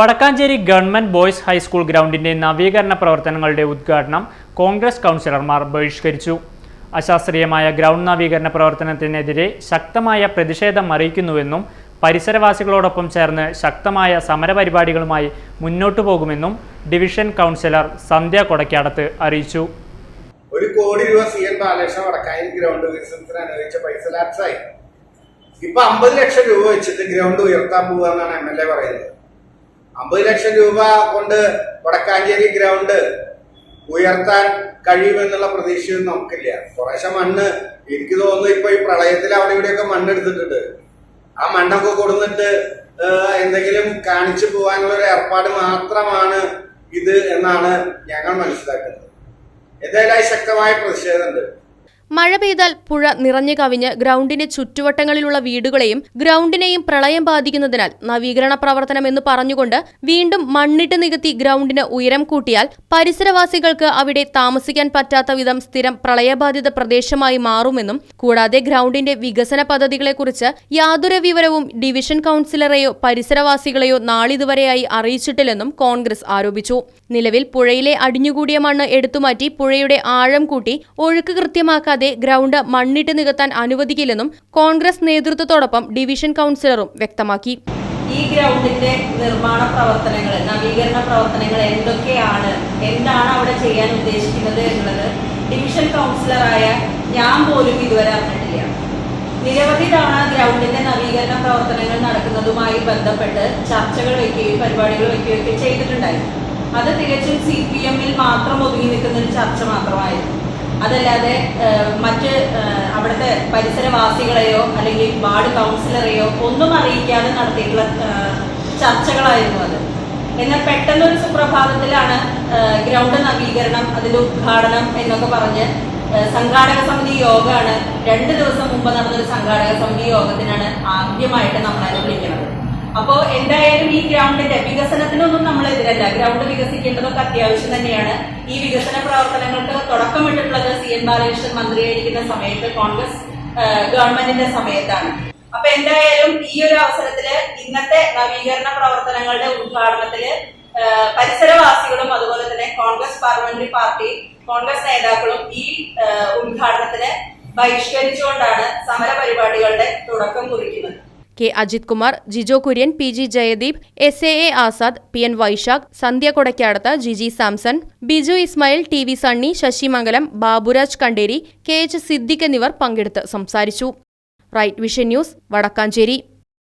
Vadakkanchery government boys high school ഗ്രൗണ്ടിന്റെ നവീകരണ പ്രവർത്തനങ്ങളുടെ ഉദ്ഘാടനം കോൺഗ്രസ് കൗൺസിലർമാർ ബഹിഷ്കരിച്ചു. അശാസ്ത്രീയമായ ഗ്രൗണ്ട് നവീകരണ പ്രവർത്തനത്തിനെതിരെ ശക്തമായ പ്രതിഷേധം അറിയിക്കുന്നുവെന്നും പരിസരവാസികളോടൊപ്പം ചേർന്ന് ശക്തമായ സമരപരിപാടികളുമായി മുന്നോട്ടു പോകുമെന്നും ഡിവിഷൻ കൗൺസിലർ സന്ധ്യ കൊടക്കാടത്ത് അറിയിച്ചു. ഒരു കോടി രൂപ സി എൻ ബാലകൃഷ്ണൻ വടക്കായി ഗ്രൗണ്ട് വികസനത്തിന് അനുവദിച്ച പൈസ ലാപ്സായി ഇപ്പൊ അമ്പത് ലക്ഷം രൂപ വെച്ചിട്ട് ഗ്രൗണ്ട് ഉയർത്താൻ എന്നാണ് എം എൽ എ പറയുന്നത്. അമ്പത് ലക്ഷം രൂപ കൊണ്ട് വടക്കാഞ്ചേരി ഗ്രൗണ്ട് ഉയർത്താൻ കഴിയുമെന്നുള്ള പ്രതീക്ഷയൊന്നും നമുക്കില്ല. കുറേശ്ശെ മണ്ണ് എനിക്ക് തോന്നുന്നു ഇപ്പൊ ഈ പ്രളയത്തിൽ അവിടെ ഇവിടെയൊക്കെ മണ്ണെടുത്തിട്ടുണ്ട്. ആ മണ്ണൊക്കെ കൊടുത്തിട്ട് എന്തെങ്കിലും കാണിച്ചു പോകാനുള്ള ഒരു ഏർപ്പാട് മാത്രമാണ് ഇത് എന്നാണ് ഞങ്ങൾ മനസ്സിലാക്കുന്നത്. എന്തായാലും ശക്തമായ പ്രതിഷേധമുണ്ട്. മഴ പെയ്താൽ പുഴ നിറഞ്ഞു കവിഞ്ഞ് ഗ്രൗണ്ടിന്റെ ചുറ്റുവട്ടങ്ങളിലുള്ള വീടുകളെയും ഗ്രൗണ്ടിനെയും പ്രളയം ബാധിക്കുന്നതിനാൽ നവീകരണ പ്രവർത്തനം എന്ന് പറഞ്ഞുകൊണ്ട് വീണ്ടും മണ്ണിട്ട് നികത്തി ഗ്രൗണ്ടിന് ഉയരം കൂട്ടിയാൽ പരിസരവാസികൾക്ക് അവിടെ താമസിക്കാൻ പറ്റാത്ത വിധം സ്ഥിരം പ്രളയബാധിത പ്രദേശമായി മാറുമെന്നും കൂടാതെ ഗ്രൗണ്ടിന്റെ വികസന പദ്ധതികളെക്കുറിച്ച് യാതൊരു വിവരവും ഡിവിഷൻ കൌൺസിലറെയോ പരിസരവാസികളെയോ നാളിതുവരെയായി അറിയിച്ചിട്ടില്ലെന്നും കോൺഗ്രസ് ആരോപിച്ചു. നിലവിൽ പുഴയിലെ അടിഞ്ഞുകൂടിയ മണ്ണ് എടുത്തുമാറ്റി പുഴയുടെ ആഴം കൂട്ടി ഒഴുക്ക് കൃത്യമാക്കാതെ ഗ്രൗണ്ട് മണ്ണിട്ട് നികത്താൻ അനുവദിക്കില്ലെന്നും കോൺഗ്രസ് നേതൃത്വത്തോടൊപ്പം ഡിവിഷൻ കൗൺസിലറും വ്യക്തമാക്കി. ഈ ഗ്രൗണ്ടിന്റെ നിർമ്മാണ പ്രവർത്തനങ്ങൾ നവീകരണ പ്രവർത്തനങ്ങൾ എന്തൊക്കെയാണ്? എന്താണ് അവിടെ ചെയ്യാൻ ഉദ്ദേശിക്കുന്നത് എന്നുള്ളത് ഡിവിഷൻ കൗൺസിലറായ ഞാൻ പോലും ഇതുവരെ അറിഞ്ഞിട്ടില്ല. നിരവധി തവണ ഗ്രൗണ്ടിന്റെ നവീകരണ പ്രവർത്തനങ്ങൾ നടക്കുന്നതുമായി ബന്ധപ്പെട്ട് ചർച്ചകൾ വയ്ക്കുകയും പരിപാടികൾ വയ്ക്കുകയും ഒക്കെ ചെയ്തിട്ടുണ്ടായിരുന്നു. അത് തികച്ചും സി പി എമ്മിൽ മാത്രം ഒതുങ്ങി നിൽക്കുന്ന ഒരു ചർച്ച മാത്രമായിരുന്നു. അതല്ലാതെ മറ്റ് അവിടുത്തെ പരിസരവാസികളെയോ അല്ലെങ്കിൽ വാർഡ് കൗൺസിലറെയോ ഒന്നും അറിയിക്കാതെ നടത്തിയിട്ടുള്ള ചർച്ചകളായിരുന്നു അത്. എന്നാൽ പെട്ടെന്നൊരു സുപ്രഭാതത്തിലാണ് ഗ്രൗണ്ട് നവീകരണം അതിന്റെ ഉദ്ഘാടനം എന്നൊക്കെ പറഞ്ഞ് സംഘാടക സമിതി യോഗമാണ് രണ്ട് ദിവസം മുമ്പ് നടന്നൊരു സംഘാടക സമിതി യോഗത്തിനാണ് ആദ്യമായിട്ട് നമ്മളെ വിളിക്കുന്നത്. അപ്പോ എന്തായാലും ഈ ഗ്രൗണ്ടിന്റെ വികസനത്തിനൊന്നും എതിരല്ല ഗ്രൗണ്ട് വികസിക്കേണ്ടതൊക്കെ അത്യാവശ്യം തന്നെയാണ്. ഈ വികസന പ്രവർത്തനങ്ങൾക്ക് തുടക്കമിട്ടിട്ടുള്ളത് സി എൻ ബാലകൃഷ്ണൻ മന്ത്രിയായിരിക്കുന്ന സമയത്ത് കോൺഗ്രസ് ഗവൺമെന്റിന്റെ സമയത്താണ്. അപ്പൊ എന്തായാലും ഈ ഒരു അവസരത്തിൽ ഇന്നത്തെ നവീകരണ പ്രവർത്തനങ്ങളുടെ ഉദ്ഘാടനത്തിൽ പരിസരവാസികളും അതുപോലെ തന്നെ കോൺഗ്രസ് പാർലമെന്ററി പാർട്ടി കോൺഗ്രസ് നേതാക്കളും ഈ ഉദ്ഘാടനത്തിന് ബഹിഷ്കരിച്ചുകൊണ്ടാണ് സമര പരിപാടികളുടെ തുടക്കം കുറിക്കുന്നത്. K Ajith Kumar Jijo Kurian P G Jayadeep S A A Azad P N Vaishakh Sandhya Kodakkadath Jiji Samson Biju Ismail T V Sunny Sasimangalam Baburaj Kanderi K H Siddique എന്നിവർ പങ്കെടുത്ത് സംസാരിച്ചു. Right vision news Vadakkanchery.